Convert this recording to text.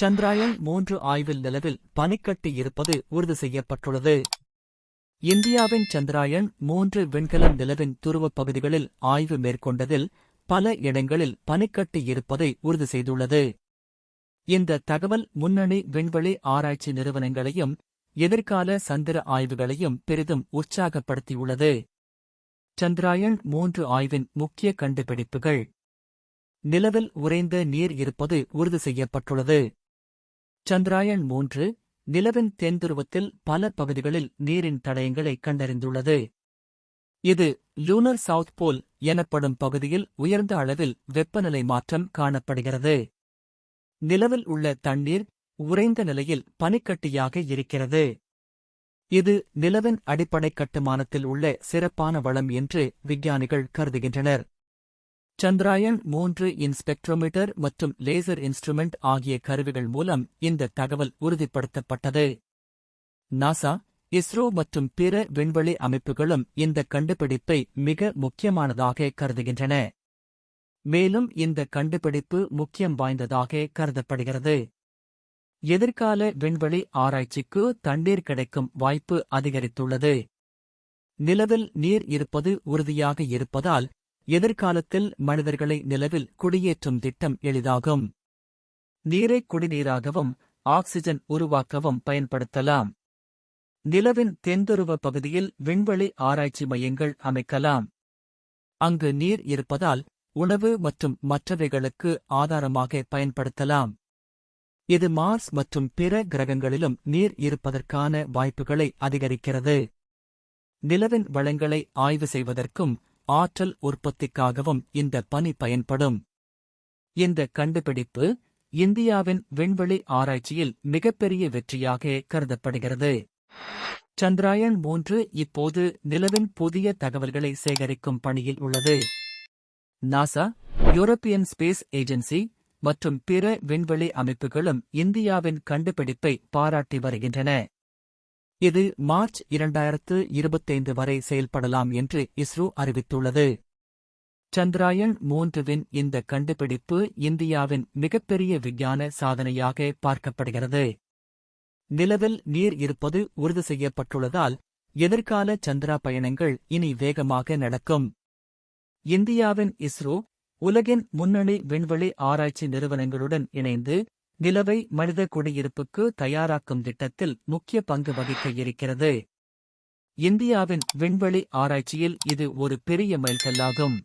சந்திராயன் மூன்று ஆய்வில் நிலவில் பனிக்கட்டி இருப்பது உறுதி செய்யப்பட்டுள்ளது. இந்தியாவின் சந்திராயன் மூன்று விண்கலம் நிலவின் துருவப் பகுதிகளில் ஆய்வு மேற்கொண்டதில் பல இடங்களில் பனிக்கட்டி இருப்பதை உறுதி செய்துள்ளது. இந்த தகவல் முன்னணி விண்வெளி ஆராய்ச்சி நிறுவனங்களையும் எதிர்கால சந்திர ஆய்வுகளையும் பெரிதும் உற்சாகப்படுத்தியுள்ளது. சந்திராயன் மூன்று ஆய்வின் முக்கிய கண்டுபிடிப்புகள். நிலவில் உறைந்த நீர் இருப்பது உறுதி செய்யப்பட்டுள்ளது. சந்திராயன் மூன்று நிலவின் தென்துருவத்தில் பல பகுதிகளில் நீரின் தடயங்களை கண்டறிந்துள்ளது. இது லூனர் சவுத் போல் எனப்படும் பகுதியில் உயர்ந்த அளவில் வெப்பநிலை மாற்றம் காணப்படுகிறது. நிலவில் உள்ள தண்ணீர் உறைந்த நிலையில் பனிக்கட்டியாக இருக்கிறது. இது நிலவின் அடிப்படை கட்டுமானத்தில் உள்ள சிறப்பான வளம் என்று விஞ்ஞானிகள் கருதுகின்றனர். சந்திராயன் மூன்று இன்ஸ்பெக்ட்ரோமீட்டர் மற்றும் லேசர் இன்ஸ்ட்ருமெண்ட் ஆகிய கருவிகள் மூலம் இந்த தகவல் உறுதிப்படுத்தப்பட்டது. நாசா இஸ்ரோ மற்றும் பிற விண்வெளி அமைப்புகளும் இந்த கண்டுபிடிப்பை மிக முக்கியமானதாக கருதுகின்றன. மேலும் இந்த கண்டுபிடிப்பு முக்கியம் வாய்ந்ததாக கருதப்படுகிறது. எதிர்கால விண்வெளி ஆராய்ச்சிக்கு தண்ணீர் கிடைக்கும் வாய்ப்பு அதிகரித்துள்ளது. நிலவில் நீர் இருப்பது உறுதியாக இருப்பதால் எதிர்காலத்தில் மனிதர்களை நிலவில் குடியேற்றும் திட்டம் எளிதாகும். நீரை குடிநீராகவும் ஆக்சிஜன் உருவாக்கவும் பயன்படுத்தலாம். நிலவின் தென்துருவ பகுதியில் விண்வெளி ஆராய்ச்சி மையங்கள் அமைக்கலாம். அங்கு நீர் இருப்பதால் உணவு மற்றும் மற்றவைகளுக்கு ஆதாரமாக பயன்படுத்தலாம். இது மார்ஸ் மற்றும் பிற கிரகங்களிலும் நீர் இருப்பதற்கான வாய்ப்புகளை அதிகரிக்கிறது. நிலவின் வளங்களை ஆய்வு செய்வதற்கும் ஆற்றல் உற்பத்திக்காகவும் இந்த பணி பயன்படும். இந்த கண்டுபிடிப்பு இந்தியாவின் விண்வெளி ஆராய்ச்சியில் மிகப்பெரிய வெற்றியாக கருதப்படுகிறது. சந்திராயன் மூன்று இப்போது நிலவின் புதிய தகவல்களை சேகரிக்கும் பணியில் உள்ளது. நாசா யூரோப்பியன் ஸ்பேஸ் ஏஜென்சி மற்றும் பிற விண்வெளி அமைப்புகளும் இந்தியாவின் கண்டுபிடிப்பை பாராட்டி வருகின்றன. இது மார்ச் இரண்டாயிரத்து இருபத்தைந்து வரை செயல்படலாம் என்று இஸ்ரோ அறிவித்துள்ளது. சந்திராயன் மூன்றுவின் இந்த கண்டுபிடிப்பு இந்தியாவின் மிகப்பெரிய விஞ்ஞான சாதனையாக பார்க்கப்படுகிறது. நிலவில் நீர் இருப்பது உறுதி செய்யப்பட்டுள்ளதால் எதிர்கால சந்திரா பயணங்கள் இனி வேகமாக நடக்கும். இந்தியாவின் இஸ்ரோ உலகின் முன்னணி விண்வெளி ஆராய்ச்சி நிறுவனங்களுடன் இணைந்து நிலவை மனித குடியிருப்புக்கு தயாராக்கும் திட்டத்தில் முக்கிய பங்கு வகிக்க இருக்கிறது இந்தியாவின் விண்வெளி ஆராய்ச்சியில் இது ஒரு பெரிய மைல்கல்லாகும்.